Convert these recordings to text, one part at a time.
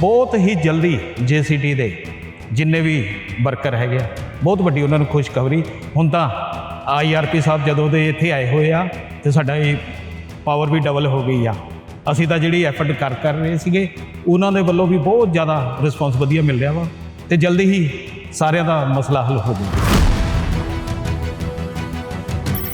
ਬਹੁਤ ਹੀ ਜਲਦੀ ਜੀਸੀਟੀ ਦੇ ਜਿੰਨੇ ਵੀ ਵਰਕਰ ਹੈਗੇ ਆ, ਬਹੁਤ ਵੱਡੀ ਉਹਨਾਂ ਨੂੰ ਖੁਸ਼ਖਬਰੀ। ਹੁਣ ਤਾਂ ਆਈਆਰਪੀ ਸਾਹਿਬ ਜਦੋਂ ਦੇ ਇੱਥੇ ਆਏ ਹੋਏ ਆ, ਤੇ ਸਾਡਾ ਇਹ ਪਾਵਰ ਵੀ ਡਬਲ ਹੋ ਗਈ ਆ। ਅਸੀਂ ਤਾਂ ਜਿਹੜੀ ਐਫਰਟ ਕਰ ਕਰ ਰਹੇ ਸੀਗੇ, ਉਹਨਾਂ ਦੇ ਵੱਲੋਂ ਵੀ ਬਹੁਤ ਜ਼ਿਆਦਾ ਰਿਸਪੌਂਸ ਵਧੀਆ ਮਿਲ ਰਿਹਾ ਵਾ, ਤੇ ਜਲਦੀ ਹੀ ਸਾਰਿਆਂ ਦਾ ਮਸਲਾ ਹੱਲ ਹੋ ਜਾਊਗਾ।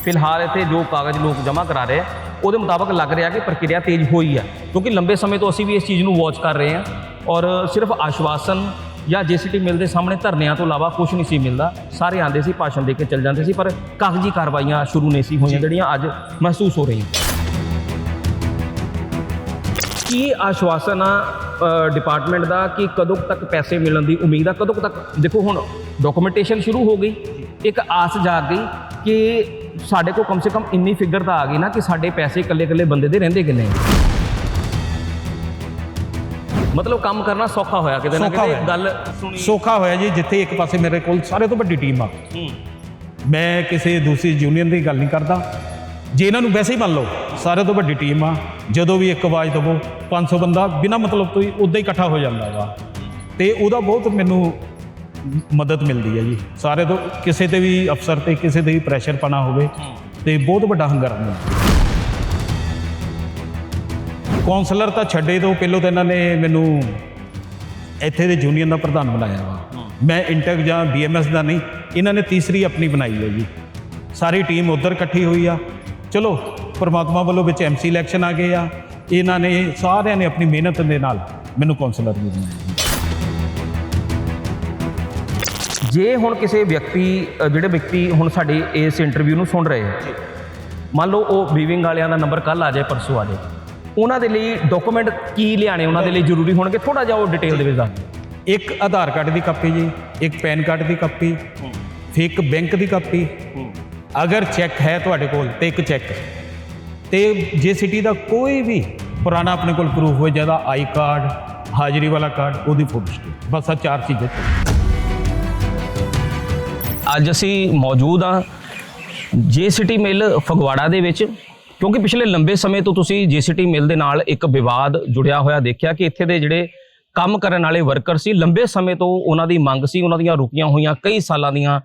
ਫਿਲਹਾਲ ਇੱਥੇ ਜੋ ਕਾਗਜ਼ ਲੋਕ ਜਮ੍ਹਾਂ ਕਰਾ ਰਹੇ ਆ ਉਹਦੇ ਮੁਤਾਬਕ ਲੱਗ ਰਿਹਾ ਕਿ ਪ੍ਰਕਿਰਿਆ ਤੇਜ਼ ਹੋਈ ਹੈ ਕਿਉਂਕਿ ਲੰਬੇ ਸਮੇਂ ਤੋਂ ਅਸੀਂ ਵੀ ਇਸ ਚੀਜ਼ ਨੂੰ ਵਾਚ ਕਰ ਰਹੇ ਹਾਂ ਔਰ ਸਿਰਫ ਆਸ਼ਵਾਸਨ ਜਾਂ ਜੀਸੀਟੀ ਮਿਲ ਦੇ ਸਾਹਮਣੇ ਧਰਨਿਆਂ ਤੋਂ ਇਲਾਵਾ ਕੁਝ ਨਹੀਂ ਸੀ ਮਿਲਦਾ। ਸਾਰੇ ਆਂਦੇ ਸੀ, ਭਾਸ਼ਣ ਦੇ ਕੇ ਚੱਲ ਜਾਂਦੇ ਸੀ, ਪਰ ਕਾਗਜ਼ੀ ਕਾਰਵਾਈਆਂ ਸ਼ੁਰੂ ਨਹੀਂ ਸੀ ਹੋਈਆਂ, ਜਿਹੜੀਆਂ ਅੱਜ ਮਹਿਸੂਸ ਹੋ ਰਹੀਆਂ। ਕੀ ਆਸ਼ਵਾਸਨ ਆ ਡਿਪਾਰਟਮੈਂਟ ਦਾ ਕਿ ਕਦੋਂ ਤੱਕ ਪੈਸੇ ਮਿਲਣ ਦੀ ਉਮੀਦ ਆ? ਕਦੋਂ ਤੱਕ? ਦੇਖੋ ਹੁਣ ਡਾਕੂਮੈਂਟੇਸ਼ਨ ਸ਼ੁਰੂ ਹੋ ਗਈ। ਇੱਕ ਆਸ ਜਾਗ ਗਈ ਕਿ ਸਾਡੇ ਕੋਲ ਕਮ ਸੇ ਕਮ ਇੰਨੀ ਫਿਗਰ ਤਾਂ ਆ ਗਈ ਨਾ ਕਿ ਸਾਡੇ ਪੈਸੇ ਇਕੱਲੇ ਇਕੱਲੇ ਬੰਦੇ ਦੇ ਰਹਿੰਦੇ ਕਿੰਨੇ। ਮਤਲਬ ਕੰਮ ਕਰਨਾ ਸੌਖਾ ਹੋਇਆ ਕਿਤੇ ਨਾ ਸੌਖਾ ਕਿਤੇ ਹੋਇਆ। ਗੱਲ ਸੁਣੀ ਸੌਖਾ ਹੋਇਆ ਜੀ ਜਿੱਥੇ ਇੱਕ ਪਾਸੇ ਮੇਰੇ ਕੋਲ ਸਾਰੇ ਤੋਂ ਵੱਡੀ ਟੀਮ ਆ ਹੂੰ। ਮੈਂ ਕਿਸੇ ਦੂਸਰੀ ਯੂਨੀਅਨ ਦੀ ਗੱਲ ਨਹੀਂ ਕਰਦਾ ਜੇ ਇਹਨਾਂ ਨੂੰ ਵੈਸੇ ਹੀ ਮੰਨ ਲਓ ਸਾਰੇ ਤੋਂ ਵੱਡੀ ਟੀਮ ਆ ਜਦੋਂ ਵੀ ਇੱਕ ਆਵਾਜ਼ ਦਵੋ 500 ਬੰਦਾ ਬਿਨਾਂ ਮਤਲਬ ਤੋਂ ਹੀ ਉਦਾਂ ਹੀ ਇਕੱਠਾ ਹੋ ਜਾਂਦਾ ਵਾ ਤੇ ਉਹਦਾ ਬਹੁਤ ਮੈਨੂੰ ਮਦਦ ਮਿਲਦੀ ਹੈ ਜੀ। ਸਾਰੇ ਤੋਂ ਕਿਸੇ ਤੇ ਵੀ ਅਫਸਰ ਤੇ ਕਿਸੇ ਤੇ ਵੀ ਪ੍ਰੈਸ਼ਰ ਪਾਣਾ ਹੋਵੇ ਤੇ ਬਹੁਤ ਵੱਡਾ ਹੰਗਾਰਾ ਮਿਲਦਾ ਕੌਂਸਲਰ ਤਾਂ ਛੱਡੇ ਤੋਂ ਪਹਿਲਾਂ ਤਾਂ ਇਹਨਾਂ ਨੇ ਮੈਨੂੰ ਇੱਥੇ ਦੇ ਯੂਨੀਅਨ ਦਾ ਪ੍ਰਧਾਨ ਬਣਾਇਆ ਵਾ। ਮੈਂ ਇੰਟੈਕ ਜਾਂ ਬੀਐਮਐਸ ਦਾ ਨਹੀਂ, ਇਹਨਾਂ ਨੇ ਤੀਸਰੀ ਆਪਣੀ ਬਣਾਈ ਹੈ ਜੀ। ਸਾਰੀ ਟੀਮ ਉਧਰ ਇਕੱਠੀ ਹੋਈ ਆ। ਚਲੋ, ਪਰਮਾਤਮਾ ਵੱਲੋਂ ਵਿੱਚ ਐਮਸੀ ਇਲੈਕਸ਼ਨ ਆ ਗਏ ਆ। ਇਹਨਾਂ ਨੇ ਸਾਰਿਆਂ ਨੇ ਆਪਣੀ ਮਿਹਨਤ ਦੇ ਨਾਲ ਮੈਨੂੰ ਕੌਂਸਲਰ ਵੀ ਬਣਾਇਆ। ਜੀ। ਹੁਣ ਕਿਸੇ ਵਿਅਕਤੀ ਜਿਹੜੇ ਵਿਅਕਤੀ ਹੁਣ ਸਾਡੇ ਇਸ ਇੰਟਰਵਿਊ ਨੂੰ ਸੁਣ ਰਹੇ ਆ ਮੰਨ ਲਓ ਉਹ ਵੀਵਿੰਗ ਵਾਲਿਆਂ ਦਾ ਨੰਬਰ ਕੱਲ ਆ ਜਾਏ ਪਰਸੋਂ ਆ ਜਾਏ ਉਹਨਾਂ ਦੇ ਲਈ ਡਾਕੂਮੈਂਟ ਕੀ ਲਿਆਣੇ ਉਹਨਾਂ ਦੇ ਲਈ ਜ਼ਰੂਰੀ ਹੋਣਗੇ? ਥੋੜਾ ਜਿਹਾ ਉਹ ਡਿਟੇਲ ਦੇ ਵਿੱਚ ਦੱਸ ਇੱਕ ਆਧਾਰ ਕਾਰਡ ਦੀ ਕਾਪੀ ਜੀ ਇੱਕ ਪੈਨ ਕਾਰਡ ਦੀ ਕਾਪੀ ਫਿਰ ਇੱਕ ਬੈਂਕ ਦੀ ਕਾਪੀ। ਅਗਰ ਚੈੱਕ ਹੈ ਤੁਹਾਡੇ ਕੋਲ ਤੇ ਇੱਕ ਚੈੱਕ ਤੇ ਜੇ ਸਿਟੀ ਦਾ ਕੋਈ ਵੀ ਪੁਰਾਣਾ ਆਪਣੇ ਕੋਲ ਪ੍ਰੂਫ ਹੋਏ ਜਿਹਦਾ ਆਈ ਕਾਰਡ ਹਾਜ਼ਰੀ ਵਾਲਾ ਕਾਰਡ ਉਹਦੀ ਫੋਟੋ ਬਸ ਆ ਚਾਰ ਚੀਜ਼ਾਂ। ਅੱਜ ਅਸੀਂ ਮੌਜੂਦ ਹਾਂ ਜੇਸੀਟੀ ਮਿਲ ਫਗਵਾੜਾ ਦੇ ਵਿੱਚ, ਕਿਉਂਕਿ ਪਿਛਲੇ ਲੰਬੇ ਸਮੇਂ ਤੋਂ ਤੁਸੀਂ ਜੇ ਜੇਸੀਟੀ ਮਿਲ ਦੇ ਨਾਲ ਇੱਕ ਵਿਵਾਦ ਜੁੜਿਆ ਹੋਇਆ ਦੇਖਿਆ ਕਿ ਇੱਥੇ ਦੇ ਜਿਹੜੇ ਕੰਮ ਕਰਨ ਵਾਲੇ ਵਰਕਰ ਸੀ, ਲੰਬੇ ਸਮੇਂ ਤੋਂ ਉਹਨਾਂ ਦੀ ਮੰਗ ਸੀ, ਉਹਨਾਂ ਦੀਆਂ ਰੁਕੀਆਂ ਹੋਈਆਂ ਕਈ ਸਾਲਾਂ ਦੀਆਂ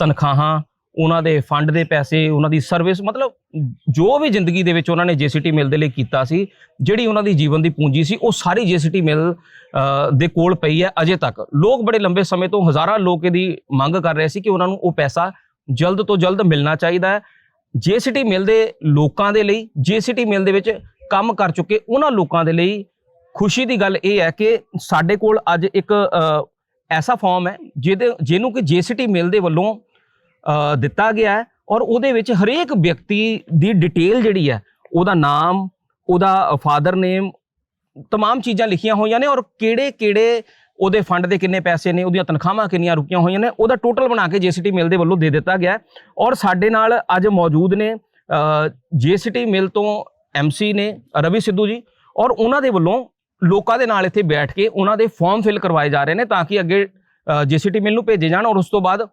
ਤਨਖਾਹਾਂ ਉਹਨਾਂ ਦੇ ਫੰਡ ਦੇ ਪੈਸੇ ਉਹਨਾਂ ਦੀ ਸਰਵਿਸ ਮਤਲਬ ਜੋ ਵੀ ਜ਼ਿੰਦਗੀ ਦੇ ਵਿੱਚ ਉਹਨਾਂ ਨੇ ਜੇਸੀਟੀ ਮਿਲ ਦੇ ਲਈ ਕੀਤਾ ਸੀ ਜਿਹੜੀ ਉਹਨਾਂ ਦੀ ਜੀਵਨ ਦੀ ਪੂੰਜੀ ਸੀ ਉਹ ਸਾਰੀ ਜੇਸੀਟੀ ਮਿਲ ਅ, ਦੇ ਕੋਲ ਪਈ ਹੈ ਅਜੇ ਤੱਕ। ਲੋਕ ਬੜੇ ਲੰਬੇ ਸਮੇਂ ਤੋਂ ਹਜ਼ਾਰਾਂ ਲੋਕ ਇਹਦੀ ਮੰਗ ਕਰ ਰਹੇ ਸੀ ਕਿ ਉਹਨਾਂ ਨੂੰ ਉਹ ਪੈਸਾ ਜਲਦ ਤੋਂ ਜਲਦ ਮਿਲਣਾ ਚਾਹੀਦਾ ਹੈ। ਜੇਸੀਟੀ ਮਿਲ ਦੇ ਲੋਕਾਂ ਦੇ ਲਈ ਜੇਸੀਟੀ ਮਿਲ ਦੇ ਵਿੱਚ ਕੰਮ ਕਰ ਚੁੱਕੇ ਉਹਨਾਂ ਲੋਕਾਂ ਦੇ ਲਈ ਖੁਸ਼ੀ ਦੀ ਗੱਲ ਇਹ ਹੈ ਕਿ ਸਾਡੇ ਕੋਲ ਅੱਜ ਇੱਕ ਐਸਾ ਫਾਰਮ ਹੈ ਜਿਹਦੇ ਜਿਹਨੂੰ ਕਿ ਜੇਸੀਟੀ ਮਿਲ ਦੇ ਵੱਲੋਂ ਦਿੱਤਾ ਗਿਆ ਹੈ ਔਰ ਉਹਦੇ ਵਿੱਚ ਹਰੇਕ ਵਿਅਕਤੀ ਦੀ ਡਿਟੇਲ ਜਿਹੜੀ ਹੈ, ਉਹਦਾ ਨਾਮ, ਉਹਦਾ ਫਾਦਰ ਨੇਮ ਤਮਾਮ ਚੀਜ਼ਾਂ ਲਿਖੀਆਂ ਹੋਈਆਂ ਨੇ ਔਰ ਕਿਹੜੇ ਕਿਹੜੇ ਉਹਦੇ ਫੰਡ ਦੇ ਕਿੰਨੇ ਪੈਸੇ ਨੇ, ਉਹਦੀਆਂ ਤਨਖਾਹਾਂ ਕਿੰਨੀਆਂ ਰੁਕੀਆਂ ਹੋਈਆਂ ਨੇ, ਉਹਦਾ ਟੋਟਲ ਬਣਾ ਕੇ ਜੀਸੀਟੀ ਮਿਲ ਦੇ ਵੱਲੋਂ ਦੇ ਦਿੱਤਾ ਗਿਆ ਔਰ ਸਾਡੇ ਨਾਲ ਅੱਜ ਮੌਜੂਦ ਨੇ ਜੀਸੀਟੀ ਮਿਲ ਤੋਂ ਐਮਸੀ ਨੇ, ਰਵੀ ਸਿੱਧੂ ਜੀ, ਔਰ ਉਹਨਾਂ ਦੇ ਵੱਲੋਂ ਲੋਕਾਂ ਦੇ ਨਾਲ ਇੱਥੇ ਬੈਠ ਕੇ ਉਹਨਾਂ ਦੇ ਫਾਰਮ ਫਿਲ ਕਰਵਾਏ ਜਾ ਰਹੇ ਨੇ ਤਾਂ ਕਿ ਅੱਗੇ ਜੀਸੀਟੀ ਮਿਲ ਨੂੰ ਭੇਜੇ ਜਾਣ ਔਰ ਉਸ ਤੋਂ ਬਾਅਦ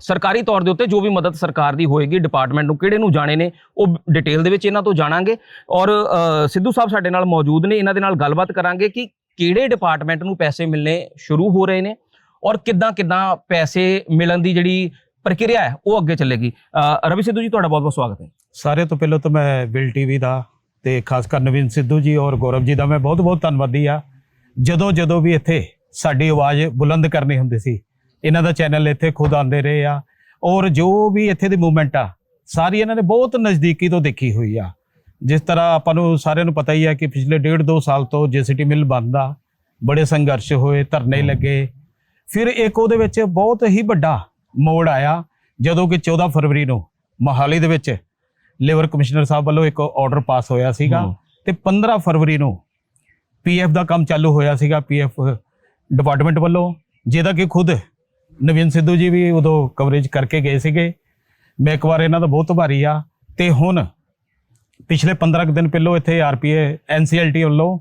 ਸਰਕਾਰੀ ਤੌਰ ਦੇ ਉੱਤੇ ਜੋ ਵੀ ਮਦਦ ਸਰਕਾਰ ਦੀ ਹੋਏਗੀ ਡਿਪਾਰਟਮੈਂਟ ਨੂੰ ਕਿਹੜੇ ਨੂੰ ਜਾਣੇ ਨੇ, ਉਹ ਡਿਟੇਲ ਦੇ ਵਿੱਚ ਇਹਨਾਂ ਤੋਂ ਜਾਣਾਂਗੇ। ਔਰ ਸਿੱਧੂ ਸਾਹਿਬ ਸਾਡੇ ਨਾਲ ਮੌਜੂਦ ਨੇ, ਇਹਨਾਂ ਦੇ ਨਾਲ ਗੱਲਬਾਤ ਕਰਾਂਗੇ ਕਿ ਕਿਹੜੇ ਡਿਪਾਰਟਮੈਂਟ ਨੂੰ ਪੈਸੇ ਮਿਲਣੇ ਸ਼ੁਰੂ ਹੋ ਰਹੇ ਨੇ ਔਰ ਕਿੱਦਾਂ ਕਿੱਦਾਂ ਪੈਸੇ ਮਿਲਣ ਦੀ ਜਿਹੜੀ ਪ੍ਰਕਿਰਿਆ ਹੈ, ਉਹ ਅੱਗੇ ਚੱਲੇਗੀ। ਰਵੀ ਸਿੱਧੂ ਜੀ, ਤੁਹਾਡਾ ਬਹੁਤ ਬਹੁਤ ਸਵਾਗਤ ਹੈ। ਸਾਰੇ ਤੋਂ ਪਹਿਲਾਂ ਤਾਂ ਮੈਂ ਵਿਲ ਟੀਵੀ ਦਾ ਤੇ ਖਾਸ ਕਰ ਨਵੀਨ ਸਿੱਧੂ ਜੀ ਔਰ ਗੌਰਵ ਜੀ ਦਾ ਮੈਂ ਬਹੁਤ ਬਹੁਤ ਧੰਨਵਾਦੀ ਆ ਜਦੋਂ ਜਦੋਂ ਵੀ ਇੱਥੇ ਸਾਡੀ ਆਵਾਜ਼ ਬੁਲੰਦ ਕਰਨੀ ਹੁੰਦੀ ਸੀ ਇਹਨਾਂ ਦਾ ਚੈਨਲ ਇੱਥੇ ਖੁਦ ਆਉਂਦੇ ਰਹੇ ਆ। ਔਰ ਜੋ ਵੀ ਇੱਥੇ ਦੀ ਮੂਵਮੈਂਟ ਆ ਸਾਰੀ ਇਹਨਾਂ ਨੇ ਬਹੁਤ ਨਜ਼ਦੀਕੀ ਤੋਂ ਦੇਖੀ ਹੋਈ ਆ। ਜਿਸ ਤਰ੍ਹਾਂ ਆਪਾਂ ਨੂੰ ਸਾਰਿਆਂ ਨੂੰ ਪਤਾ ਹੀ ਹੈ ਕਿ ਪਿਛਲੇ ਡੇਢ ਦੋ ਸਾਲ ਤੋਂ ਜੀਸੀਟੀ ਮਿਲ ਬੰਦ ਆ ਬੜੇ ਸੰਘਰਸ਼ ਹੋਏ ਧਰਨੇ ਲੱਗੇ। ਫਿਰ ਇੱਕ ਉਹਦੇ ਵਿੱਚ ਬਹੁਤ ਹੀ ਵੱਡਾ ਮੋੜ ਆਇਆ ਜਦੋਂ ਕਿ 14 ਫਰਵਰੀ ਨੂੰ ਮੋਹਾਲੀ ਦੇ ਵਿੱਚ ਲੇਬਰ ਕਮਿਸ਼ਨਰ ਸਾਹਿਬ ਵੱਲੋਂ ਇੱਕ ਆਰਡਰ ਪਾਸ ਹੋਇਆ ਸੀਗਾ। ਤੇ 15 ਫਰਵਰੀ ਨੂੰ ਪੀਐਫ ਦਾ ਕੰਮ ਚਾਲੂ ਹੋਇਆ ਸੀਗਾ ਪੀਐਫ ਡਿਪਾਰਟਮੈਂਟ ਵੱਲੋਂ ਜਿਹਦਾ ਕਿ ਖੁਦ ਨਵੀਨ ਸਿੱਧੂ ਜੀ ਵੀ ਉਦੋਂ ਕਵਰੇਜ ਕਰਕੇ ਗਏ ਸੀਗੇ। ਮੈਂ ਇੱਕ ਵਾਰ ਇਹਨਾਂ ਦਾ ਬਹੁਤ ਭਾਰੀ ਆ। ਤੇ ਹੁਣ ਪਿਛਲੇ 15 ਕੁ ਦਿਨ ਪਹਿਲਾਂ ਇੱਥੇ ਆਰਪੀਏ ਐਨਸੀਐਲਟੀ ਵੱਲੋਂ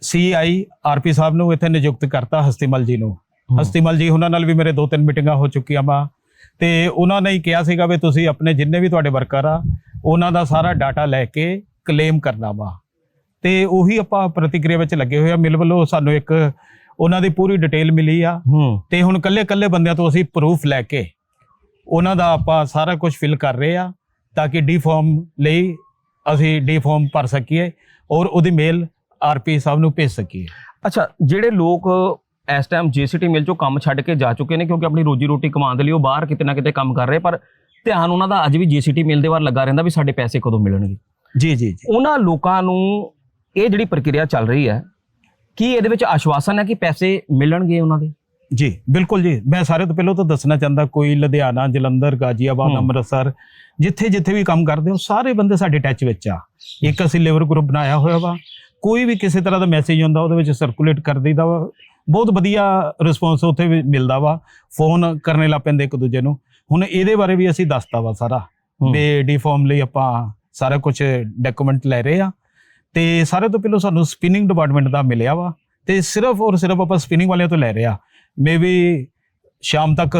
ਸੀਆਈ ਆਰਪੀ ਸਾਹਿਬ ਨੂੰ ਇੱਥੇ ਨਿਯੁਕਤ ਕਰਤਾ ਹਸਤੀਮਲ ਜੀ ਨੂੰ। ਹਸਤੀਮਲ ਜੀ ਉਹਨਾਂ ਨਾਲ ਵੀ ਮੇਰੇ ਦੋ ਤਿੰਨ ਮੀਟਿੰਗਾਂ ਹੋ ਚੁੱਕੀਆਂ ਵਾ। ਤੇ ਉਹਨਾਂ ਨੇ ਹੀ ਕਿਹਾ ਸੀਗਾ ਵੀ ਤੁਸੀਂ ਆਪਣੇ ਜਿੰਨੇ ਵੀ ਤੁਹਾਡੇ ਵਰਕਰ ਆ ਉਹਨਾਂ ਦਾ ਸਾਰਾ ਡਾਟਾ ਲੈ ਕੇ ਕਲੇਮ ਕਰਨਾ ਵਾ। ਤੇ ਉਹੀ ਆਪਾਂ ਪ੍ਰਤੀਕਿਰਿਆ ਵਿੱਚ ਲੱਗੇ ਹੋਏ ਆ। ਮਿਲ ਵੱਲੋਂ ਸਾਨੂੰ ਇੱਕ ਉਹਨਾਂ ਦੀ ਪੂਰੀ ਡਿਟੇਲ ਮਿਲੀ ਆ। ਤੇ ਹੁਣ ਕੱਲੇ ਕੱਲੇ ਬੰਦਿਆਂ ਤੋਂ ਅਸੀਂ ਪ੍ਰੂਫ ਲੈ ਕੇ ਉਹਨਾਂ ਦਾ ਆਪਾਂ ਸਾਰਾ ਕੁਝ ਫਿਲ ਕਰ ਰਹੇ ਆ ਤਾਂ ਕਿ ਡੀ ਫਾਰਮ ਲਈ ਅਸੀਂ ਡੀ ਫਾਰਮ ਭਰ ਸਕੀਏ ਔਰ ਉਹਦੀ ਮੇਲ ਆਰਪੀ ਸਾਹਿਬ ਨੂੰ ਭੇਜ ਸਕੀਏ। ਅੱਛਾ ਜਿਹੜੇ ਲੋਕ ਇਸ ਟਾਈਮ ਜੀਸੀਟੀ ਮਿਲ ਚੋਂ ਕੰਮ ਛੱਡ ਕੇ ਜਾ ਚੁੱਕੇ ਨੇ ਕਿਉਂਕਿ ਆਪਣੀ ਰੋਜੀ ਰੋਟੀ ਕਮਾਉਣ ਦੇ ਲਈ ਉਹ ਬਾਹਰ ਕਿਤੇ ਨਾ ਕਿਤੇ ਕੰਮ ਕਰ ਰਹੇ ਪਰ ਧਿਆਨ ਉਹਨਾਂ ਦਾ ਅੱਜ ਵੀ ਜੀਸੀਟੀ ਮਿਲ ਦੇ ਵੱਲ ਲੱਗਾ ਰਹਿੰਦਾ ਵੀ ਸਾਡੇ ਪੈਸੇ ਕਦੋਂ ਮਿਲਣਗੇ? ਜੀ ਜੀ ਜੀ। ਉਹਨਾਂ ਲੋਕਾਂ ਨੂੰ ਇਹ ਜਿਹੜੀ ਪ੍ਰਕਿਰਿਆ ਚੱਲ ਰਹੀ ਹੈ ਕੀ ਇਹਦੇ ਵਿੱਚ ਆਸ਼ਵਾਸਨ ਹੈ ਕਿ ਪੈਸੇ ਮਿਲਣਗੇ ਉਹਨਾਂ ਦੇ? ਜੀ ਬਿਲਕੁਲ ਜੀ। ਮੈਂ ਸਾਰੇ ਤੋਂ ਪਹਿਲਾਂ ਤਾਂ ਦੱਸਣਾ ਚਾਹੁੰਦਾ ਕੋਈ ਲੁਧਿਆਣਾ ਜਲੰਧਰ ਗਾਜੀਆਬਾਦ। ਅੰਮ੍ਰਿਤਸਰ ਜਿੱਥੇ ਜਿੱਥੇ ਵੀ ਕੰਮ ਕਰਦੇ ਹੋ ਸਾਰੇ ਬੰਦੇ ਸਾਡੇ ਟੱਚ ਵਿੱਚ ਆ। ਇੱਕ ਅਸੀਂ ਲੇਬਰ ਗਰੁੱਪ ਬਣਾਇਆ ਹੋਇਆ ਵਾ। ਕੋਈ ਵੀ ਕਿਸੇ ਤਰ੍ਹਾਂ ਦਾ ਮੈਸੇਜ ਹੁੰਦਾ ਉਹਦੇ ਵਿੱਚ ਸਰਕੂਲੇਟ ਕਰ ਦਈਦਾ ਵਾ। ਬਹੁਤ ਵਧੀਆ ਰਿਸਪੌਂਸ ਉੱਥੇ ਵੀ ਮਿਲਦਾ ਵਾ। ਫੋਨ ਕਰਨੇ ਲੱਗ ਪੈਂਦੇ ਇੱਕ ਦੂਜੇ ਨੂੰ। ਹੁਣ ਇਹਦੇ ਬਾਰੇ ਵੀ ਅਸੀਂ ਦੱਸਤਾ ਵਾ ਸਾਰਾ। ਵੀ ਡੀ ਫਾਰਮ ਲਈ ਆਪਾਂ ਸਾਰਾ ਕੁਝ ਡਾਕੂਮੈਂਟ ਲੈ ਰਹੇ ਆ। ਤੇ ਸਾਰੇ ਤੋਂ ਪਹਿਲਾਂ ਸਾਨੂੰ ਸਪਿਨਿੰਗ ਡਿਪਾਰਟਮੈਂਟ ਦਾ ਮਿਲਿਆ ਵਾ ਤੇ ਸਿਰਫ ਔਰ ਸਿਰਫ ਆਪਾਂ ਸਪਿਨਿੰਗ ਵਾਲਿਆਂ ਤੋਂ ਲੈ ਰਹੇ ਆ। ਮੇ ਵੀ ਸ਼ਾਮ ਤੱਕ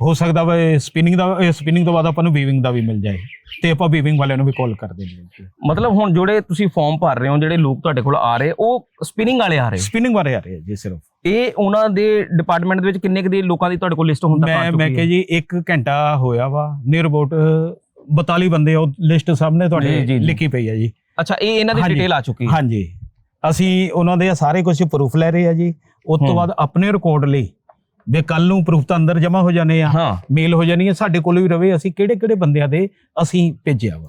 ਹੋ ਸਕਦਾ ਵਾ ਸਪਿਨਿੰਗ ਦਾ ਸਪਿਨਿੰਗ ਤੋਂ ਬਾਅਦ ਆਪਾਂ ਨੂੰ ਵੀਵਿੰਗ ਦਾ ਵੀ ਮਿਲ ਜਾਏ ਤੇ ਆਪਾਂ ਵੀਵਿੰਗ ਵਾਲਿਆਂ ਨੂੰ ਵੀ ਕਾਲ ਕਰ ਦੇਣੀ ਹੈ। ਮਤਲਬ ਹੁਣ ਜਿਹੜੇ ਤੁਸੀਂ ਫਾਰਮ ਭਰ ਰਹੇ ਹੋ ਜਿਹੜੇ ਲੋਕ ਤੁਹਾਡੇ ਕੋਲ ਆ ਰਹੇ ਉਹ ਸਪਿਨਿੰਗ ਵਾਲੇ ਆ ਰਹੇ? ਸਪਿਨਿੰਗ ਵਾਲੇ ਆ ਰਹੇ ਜੀ ਸਿਰਫ। ਇਹ ਉਹਨਾਂ ਦੇ ਡਿਪਾਰਟਮੈਂਟ ਦੇ ਵਿੱਚ ਕਿੰਨੇ ਕੁ ਦੇ ਲੋਕਾਂ ਦੀ ਤੁਹਾਡੇ ਕੋਲ ਲਿਸਟ ਆ ਮੈਂ ਮੈਂ ਕਿਹਾ ਜੀ 1 ਘੰਟਾ ਹੋਇਆ ਵਾ ਨੀਅਰ ਅਬਾਊਟ 42 ਬੰਦੇ ਉਹ ਲਿਸਟ ਸਾਹਮਣੇ ਤੁਹਾਡੇ। ਲਿਖੀ ਪਈ ਹੈ ਜੀ। ਅੱਛਾ ਇਹ ਇਹਨਾਂ ਦੀ ਹਾਂਜੀ। ਡਿਟੇਲ ਆ ਚੁੱਕੀ ਹੈ। ਹਾਂਜੀ। ਅਸੀਂ ਉਹਨਾਂ ਦੇ ਸਾਰੇ ਕੁਝ ਪ੍ਰੂਫ ਲੈ ਰਹੇ ਆ ਜੀ। ਉਸ ਤੋਂ ਹੂੰ। ਬਾਅਦ ਆਪਣੇ ਰਿਕਾਰਡ ਲਈ ਵੀ ਕੱਲ ਨੂੰ ਪ੍ਰੂਫ ਤਾਂ ਅੰਦਰ ਜਮਾ ਹੋ ਜਾਣੇ ਆ ਹਾਂ। ਮੇਲ ਹੋ ਜਾਣੀ ਹੈ ਸਾਡੇ ਕੋਲ ਵੀ ਰਵੇ ਅਸੀਂ ਕਿਹੜੇ ਕਿਹੜੇ ਬੰਦਿਆਂ ਦੇ ਅਸੀਂ ਭੇਜਿਆ ਵਾ।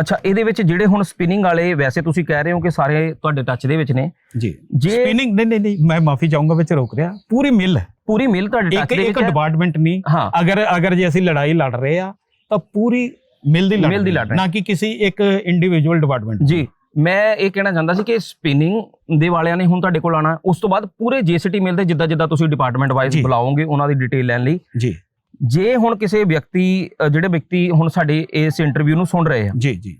ਅੱਛਾ ਇਹਦੇ ਵਿੱਚ ਜਿਹੜੇ ਹੁਣ ਸਪਿਨਿੰਗ ਵਾਲੇ ਵੈਸੇ ਤੁਸੀਂ ਕਹਿ ਰਹੇ ਹੋ ਕਿ ਸਾਰੇ ਤੁਹਾਡੇ ਟੱਚ ਦੇ ਵਿੱਚ ਨੇ। ਜੀ। ਜੇ ਸਪਿਨਿੰਗ ਨਹੀਂ ਨਹੀਂ ਨਹੀਂ ਮੈਂ ਮਾਫੀ ਚਾਹੂੰਗਾ ਵਿੱਚ ਰੋਕ ਰਿਹਾ। ਪੂਰੀ ਮਿਲ ਪੂਰੀ ਮਿਲ ਤੁਹਾਡੇ ਇੱਕ ਟੱਚ ਦੇ ਇੱਕ ਵਿੱਚ ਹੈ? ਡਿਪਾਰਟਮੈਂਟ ਨਹੀਂ। ਹਾਂ। ਅਗਰ ਅਗਰ ਜੇ ਅਸੀਂ ਲੜਾਈ ਲੜ ਰਹੇ ਆ ਤਾਂ ਪੂਰੀ ਮਿਲ ਦੀ ਲੜ ਮਿਲ ਦੀ। ਨਾ ਕਿ ਕਿਸੇ ਇੱਕ ਇੰਡੀਵਿਜੂਅਲ ਡਿਪਾਰਟਮੈਂਟ ਜੀ ਮੈਂ ਇਹ ਕਹਿਣਾ ਚਾਹੁੰਦਾ ਸੀ ਕਿ ਸਪਿਨਿੰਗ ਦੇ ਵਾਲਿਆਂ ਨੇ ਹੁਣ ਤੁਹਾਡੇ ਕੋਲ ਆਣਾ ਉਸ ਤੋਂ ਬਾਅਦ ਪੂਰੇ ਜੀਸੀਟੀ ਮਿਲ ਦੇ ਜਿੱਦਾਂ ਜਿੱਦਾਂ ਤੁਸੀਂ ਡਿਪਾਰਟਮੈਂਟ ਵਾਈਜ਼। ਬੁਲਾਓਗੇ ਉਹਨਾਂ ਦੀ ਡਿਟੇਲ ਲੈਣ ਲਈ। ਜੀ। ਜੇ ਹੁਣ ਕਿਸੇ ਵਿਅਕਤੀ ਅ, ਜਿਹੜੇ ਵਿਅਕਤੀ ਹੁਣ ਸਾਡੇ ਇਸ ਇੰਟਰਵਿਊ ਨੂੰ ਸੁਣ ਰਹੇ ਆ। ਜੀ ਜੀ।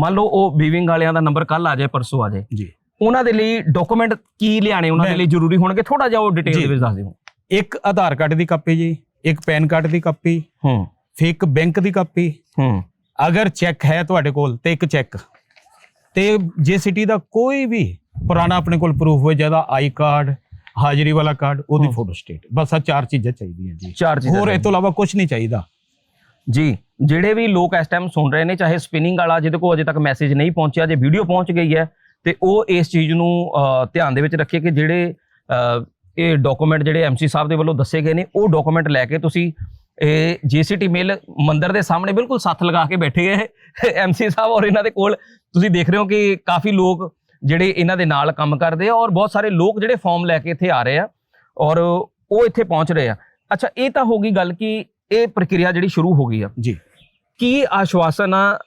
ਮੰਨ ਲਓ ਉਹ ਵੀਵਿੰਗ ਵਾਲਿਆਂ ਦਾ ਨੰਬਰ ਕੱਲ ਆ ਜਾਏ ਪਰਸੋਂ ਆ ਜਾਏ। ਜੀ। ਉਹਨਾਂ ਦੇ ਲਈ ਡਾਕੂਮੈਂਟ ਕੀ ਲਿਆਣੇ ਉਹਨਾਂ ਦੇ ਮੈਂ- ਲਈ ਜ਼ਰੂਰੀ ਹੋਣਗੇ? ਥੋੜਾ ਜਿਹਾ ਉਹ ਡਿਟੇਲ ਜੀ। ਦੇ ਵਿੱਚ ਦੱਸ ਦਿਓ। ਇੱਕ ਆਧਾਰ ਕਾਰਡ ਦੀ ਕਾਪੀ ਜੀ ਇੱਕ ਪੈਨ ਕਾਰਡ ਦੀ ਕਾਪੀ ਹੂੰ। ਫਿਰ ਇੱਕ ਬੈਂਕ ਦੀ ਕਾਪੀ। ਹੂੰ। ਅਗਰ ਚੈੱਕ ਹੈ ਤੁਹਾਡੇ ਕੋਲ ਤੇ ਇੱਕ ਚੈੱਕ ਤੇ ਜੇ ਸਿਟੀ ਦਾ ਕੋਈ ਵੀ ਪੁਰਾਣਾ ਆਪਣੇ ਕੋਲ ਪ੍ਰੂਫ ਹੋਵੇ ਜਿਹਦਾ ਆਈ ਕਾਰਡ ਹਾਜ਼ਰੀ ਵਾਲਾ ਕਾਰਡ ਉਹਦੀ। ਫੋਟੋ ਸਟੇਟ ਬਸ ਆ ਚਾਰ ਚੀਜ਼ਾਂ ਚਾਹੀਦੀਆਂ ਜੀ। ਚਾਰ ਚੀਜ਼ਾਂ ਹੋਰ ਇਹ ਤੋਂ ਇਲਾਵਾ ਕੁਝ ਨਹੀਂ ਚਾਹੀਦਾ। ਜੀ ਜਿਹੜੇ ਵੀ ਲੋਕ ਇਸ ਟਾਈਮ ਸੁਣ ਰਹੇ ਨੇ ਚਾਹੇ ਸਪਿਨਿੰਗ ਵਾਲਾ ਜਿਹਦੇ ਕੋਲ ਅਜੇ ਤੱਕ ਮੈਸੇਜ ਨਹੀਂ ਪਹੁੰਚਿਆ ਜੇ ਵੀਡੀਓ ਪਹੁੰਚ ਗਈ ਹੈ ਤੇ ਉਹ ਇਸ ਚੀਜ਼ ਨੂੰ ਧਿਆਨ ਦੇ ਵਿੱਚ ਰੱਖੇ ਕਿ ਜਿਹੜੇ ਇਹ ਡਾਕੂਮੈਂਟ ਜਿਹੜੇ ਐਮਸੀ ਸਾਹਿਬ ਦੇ ਵੱਲੋਂ ਦੱਸੇ ਗਏ ਨੇ ਉਹ ਡਾਕੂਮੈਂਟ ਲੈ ਕੇ ਤੁਸੀਂ ਇਹ ਜੀਸੀਟੀ ਮੇਲ ਮੰਦਿਰ ਦੇ ਸਾਹਮਣੇ ਬਿਲਕੁਲ ਸੱਥ ਲਗਾ ਕੇ ਬੈਠੇ ਹੈ ਐਮਸੀ ਸਾਹਿਬ ਔਰ ਇਹਨਾਂ ਦੇ ਕੋਲ। ਤੁਸੀਂ ਦੇਖ ਰਹੇ ਹੋ ਕਿ ਕਾਫੀ ਲੋਕ ਜਿਹੜੇ ਇਹਨਾਂ ਦੇ ਨਾਲ ਕੰਮ ਕਰਦੇ ਆ ਔਰ ਬਹੁਤ ਸਾਰੇ ਲੋਕ ਜਿਹੜੇ ਫਾਰਮ ਲੈ ਕੇ ਇੱਥੇ ਆ ਰਹੇ ਆ ਔਰ ਉਹ ਇੱਥੇ ਪਹੁੰਚ ਰਹੇ ਆ। ਅੱਛਾ ਇਹ ਤਾਂ ਹੋ ਗਈ ਗੱਲ ਕਿ ਇਹ ਪ੍ਰਕਿਰਿਆ ਜਿਹੜੀ ਸ਼ੁਰੂ ਹੋ ਗਈ ਆ। ਜੀ। ਕੀ ਆਸ਼ਵਾਸਨ ਆ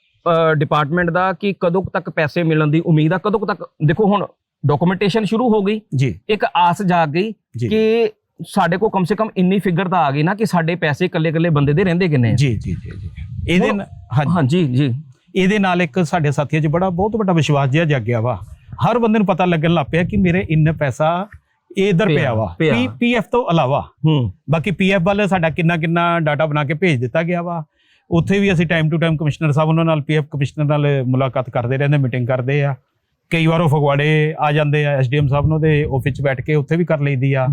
ਡਿਪਾਰਟਮੈਂਟ ਦਾ ਕਿ ਕਦੋਂ ਤੱਕ ਪੈਸੇ ਮਿਲਣ ਦੀ ਉਮੀਦ ਆ? ਕਦੋਂ ਤੱਕ? ਦੇਖੋ ਹੁਣ ਡਾਕੂਮੈਂਟੇਸ਼ਨ ਸ਼ੁਰੂ ਹੋ ਗਈ। ਜੀ। ਇੱਕ ਆਸ ਜਾਗ ਗਈ ਕਿ ਸਾਡੇ ਕੋਲ ਕਮ ਸੇ ਕਮ ਇੰਨੀ ਫਿਗਰ ਤਾਂ ਆ ਗਈ ਨਾ ਕਿ ਸਾਡੇ ਪੈਸੇ ਇਕੱਲੇ ਇਕੱਲੇ ਬੰਦੇ ਦੇ ਰਹਿੰਦੇ ਕਿੰਨੇ ਆ? ਜੀ ਜੀ ਜੀ ਜੀ। ਇਹਦੇ ਨਾਲ- ਹਾਂਜੀ। ਹਾਂਜੀ ਜੀ। ਇਹਦੇ ਨਾਲ ਇੱਕ ਸਾਡੇ ਸਾਥੀਆਂ 'ਚ ਬੜਾ ਬਹੁਤ ਵੱਡਾ ਵਿਸ਼ਵਾਸ ਜਿਹਾ ਜਾਗਿਆ ਵਾ। ਹਰ ਬੰਦੇ ਨੂੰ ਪਤਾ ਲੱਗਣ ਲੱਗ ਪਿਆ ਕਿ ਮੇਰੇ ਇੰਨਾ ਪੈਸਾ ਇਧਰ ਪਿਆ, ਪਿਆ ਵਾ ਪਿਆ। ਪੀ ਪੀਐਫ ਤੋਂ ਇਲਾਵਾ। ਹੂੰ। ਬਾਕੀ ਪੀਐਫ ਵਾਲੇ ਸਾਡਾ ਕਿੰਨਾ ਕਿੰਨਾ ਡਾਟਾ ਬਣਾ ਕੇ ਭੇਜ ਦਿੱਤਾ ਗਿਆ ਵਾ। ਉੱਥੇ ਵੀ ਅਸੀਂ ਟਾਈਮ ਟੂ ਟਾਈਮ ਕਮਿਸ਼ਨਰ ਸਾਹਿਬ ਉਹਨਾਂ ਨਾਲ ਪੀਐਫ ਕਮਿਸ਼ਨਰ ਨਾਲ ਮੁਲਾਕਾਤ ਕਰਦੇ ਰਹਿੰਦੇ ਮੀਟਿੰਗ ਕਰਦੇ ਆ। ਕਈ ਵਾਰ ਉਹ ਫਗਵਾੜੇ ਆ ਜਾਂਦੇ ਆ ਐਸਡੀਐਮ ਸਾਹਿਬ ਨੂੰ ਦੇ ਆਫਿਸ 'ਚ ਬੈਠ ਕੇ ਉੱਥੇ ਵੀ ਕਰ ਲਈਦੀ ਆ।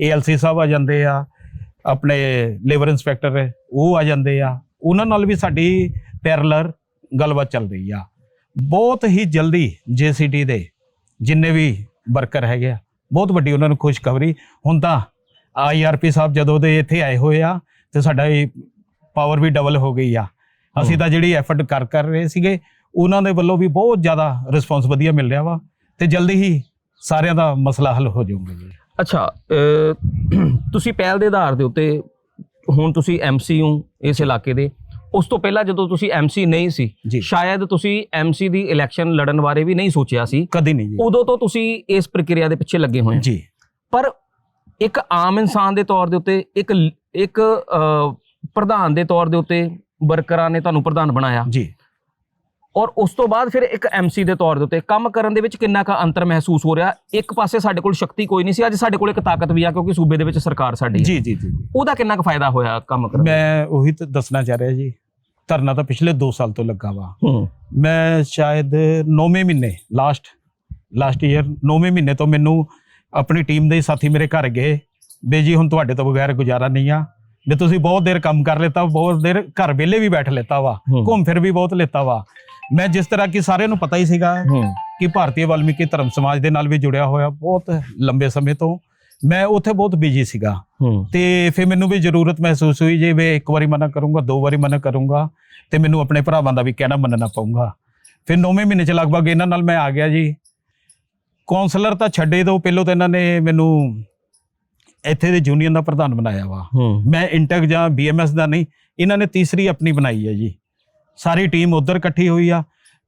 ਏਐਲਸੀ ਸਾਹਿਬ ਆ ਜਾਂਦੇ ਆ ਆਪਣੇ ਲੇਬਰ ਇਨਸਪੈਕਟਰ ਉਹ ਆ ਜਾਂਦੇ ਆ। ਉਹਨਾਂ ਨਾਲ ਵੀ ਸਾਡੀ ਪੈਰਲਰ ਗੱਲਬਾਤ ਚੱਲ ਰਹੀ ਆ। ਬਹੁਤ ਹੀ ਜਲਦੀ ਜੀਸੀਟੀ ਦੇ ਜਿੰਨੇ ਵੀ ਵਰਕਰ ਹੈਗੇ ਆ ਬਹੁਤ ਵੱਡੀ ਉਹਨਾਂ ਨੂੰ ਖੁਸ਼ਖਬਰੀ। ਹੁਣ ਤਾਂ ਆਈਆਰਪੀ ਸਾਹਿਬ ਜਦੋਂ ਦੇ ਇੱਥੇ ਆਏ ਹੋਏ ਆ ਤੇ ਸਾਡਾ ਇਹ ਪਾਵਰ ਵੀ ਡਬਲ ਹੋ ਗਈ ਆ। ਅਸੀਂ ਤਾਂ ਜਿਹੜੀ ਐਫਰਟ ਕਰ ਕਰ ਰਹੇ ਸੀਗੇ ਉਹਨਾਂ ਦੇ ਵੱਲੋਂ ਵੀ ਬਹੁਤ ਜ਼ਿਆਦਾ ਰਿਸਪੌਂਸ ਵਧੀਆ ਮਿਲ ਰਿਹਾ ਵਾ ਤੇ ਜਲਦੀ ਹੀ ਸਾਰਿਆਂ ਦਾ ਮਸਲਾ ਹੱਲ ਹੋ ਜਾਊਗਾ ਜੀ। ਅੱਛਾ ਤੁਸੀਂ ਪਹਿਲ ਦੇ ਆਧਾਰ ਦੇ ਉੱਤੇ ਹੁਣ ਤੁਸੀਂ ਐਮਸੀ ਹੋ ਇਸ ਇਲਾਕੇ ਦੇ ਉਸ ਤੋਂ ਪਹਿਲਾਂ ਜਦੋਂ ਤੁਸੀਂ ਐਮਸੀ ਨਹੀਂ ਸੀ ਸ਼ਾਇਦ ਤੁਸੀਂ ਐਮਸੀ ਦੀ ਇਲੈਕਸ਼ਨ ਲੜਨ ਬਾਰੇ ਵੀ ਨਹੀਂ ਸੋਚਿਆ ਸੀ। ਕਦੀ ਨਹੀਂ ਉਦੋਂ ਤੋਂ ਤੁਸੀਂ ਇਸ ਪ੍ਰਕਿਰਿਆ ਦੇ ਪਿੱਛੇ ਲੱਗੇ ਹੋਏ ਹੋ। ਜੀ। ਪਰ ਇੱਕ ਆਮ ਇਨਸਾਨ ਦੇ ਤੌਰ ਦੇ ਉੱਤੇ ਇੱਕ ਇੱਕ ਪ੍ਰਧਾਨ ਦੇ ਤੌਰ ਦੇ ਉੱਤੇ ਵਰਕਰਾਂ ਨੇ ਤੁਹਾਨੂੰ ਪ੍ਰਧਾਨ ਬਣਾਇਆ। ਜੀ। ਔਰ ਉਸ ਤੋਂ ਬਾਅਦ ਫਿਰ ਇੱਕ ਐਮਸੀ ਦੇ ਤੌਰ ਦੇ ਉੱਤੇ ਕੰਮ ਕਰਨ ਦੇ ਵਿੱਚ ਕਿੰਨਾ ਕੁ ਅੰਤਰ ਮਹਿਸੂਸ ਹੋ ਰਿਹਾ? ਇੱਕ ਪਾਸੇ ਸਾਡੇ ਕੋਲ ਸ਼ਕਤੀ ਕੋਈ ਨਹੀਂ ਸੀ ਅੱਜ ਸਾਡੇ ਕੋਲ ਇੱਕ ਤਾਕਤ ਵੀ ਆ ਕਿਉਂਕਿ ਸੂਬੇ ਦੇ ਵਿੱਚ ਸਰਕਾਰ ਸਾਡੀ ਜੀ ਜੀ ਜੀ। ਉਹਦਾ ਕਿੰਨਾ ਕੁ ਫਾਇਦਾ ਹੋਇਆ ਕੰਮ ਕਰਨ ਮੈਂ ਉਹੀ ਤਾਂ ਦੱਸਣਾ ਚਾਹ ਰਿਹਾ ਜੀ। ਧਰਨਾ ਤਾਂ ਪਿਛਲੇ 2 ਸਾਲ ਤੋਂ ਲੱਗਾ ਵਾ। ਮੈਂ ਸ਼ਾਇਦ 9ਵੇਂ ਮਹੀਨੇ ਲਾਸਟ ਲਾਸਟ ਈਅਰ 9ਵੇਂ ਮਹੀਨੇ ਤੋਂ ਮੈਨੂੰ ਆਪਣੀ ਟੀਮ ਦੇ ਸਾਥੀ ਮੇਰੇ ਘਰ ਗਏ। ਵੀ ਜੀ ਹੁਣ ਤੁਹਾਡੇ ਤੋਂ ਬਗੈਰ ਗੁਜ਼ਾਰਾ ਨਹੀਂ ਆ। ਵੀ ਤੁਸੀਂ ਬਹੁਤ ਦੇਰ ਕੰਮ ਕਰ ਲਿੱਤਾ ਬਹੁਤ ਦੇਰ ਘਰ ਵਿਹਲੇ ਵੀ ਬੈਠ ਲਿੱਤਾ ਵਾ। ਘੁੰਮ ਫਿਰ ਵੀ ਬਹੁਤ ਲਿੱਤਾ ਵਾ। ਮੈਂ ਜਿਸ ਤਰ੍ਹਾਂ ਕਿ ਸਾਰਿਆਂ ਨੂੰ ਪਤਾ ਹੀ ਸੀਗਾ ਕਿ ਭਾਰਤੀ ਵਾਲਮੀਕੀ ਧਰਮ ਸਮਾਜ ਦੇ ਨਾਲ ਵੀ ਜੁੜਿਆ ਹੋਇਆ ਬਹੁਤ ਲੰਬੇ ਸਮੇਂ ਤੋਂ। ਮੈਂ ਉੱਥੇ ਬਹੁਤ ਬਿਜ਼ੀ ਸੀਗਾ। ਤੇ ਫਿਰ ਮੈਨੂੰ ਵੀ ਜ਼ਰੂਰਤ ਮਹਿਸੂਸ ਹੋਈ ਜੇ ਮੈਂ ਇੱਕ ਵਾਰੀ ਮਨਾ ਕਰੂੰਗਾ ਦੋ ਵਾਰੀ ਮਨਾ ਕਰੂੰਗਾ ਤੇ ਮੈਨੂੰ ਆਪਣੇ ਭਰਾਵਾਂ ਦਾ ਵੀ ਕਹਿਣਾ ਮੰਨਣਾ ਪਊਗਾ। ਫਿਰ 9ਵੇਂ ਮਹੀਨੇ ਚ ਲਗਭਗ ਇਹਨਾਂ ਨਾਲ ਮੈਂ ਆ ਗਿਆ ਜੀ। ਕਾਉਂਸਲਰ ਤਾਂ ਛੱਡੇ ਤੋਂ ਪਹਿਲਾਂ ਤਾਂ ਇਹਨਾਂ ਨੇ ਮੈਨੂੰ ਇੱਥੇ ਦੇ ਯੂਨੀਅਨ ਦਾ ਪ੍ਰਧਾਨ ਬਣਾਇਆ ਵਾ। ਮੈਂ ਇੰਟੈਕ ਜਾਂ ਬੀਐਮਐਸ ਦਾ ਨਹੀਂ ਇਹਨਾਂ ਨੇ ਤੀਸਰੀ ਆਪਣੀ ਬਣਾਈ ਹੈ ਜੀ। ਸਾਰੀ ਟੀਮ ਉਧਰ ਇਕੱਠੀ ਹੋਈ ਆ।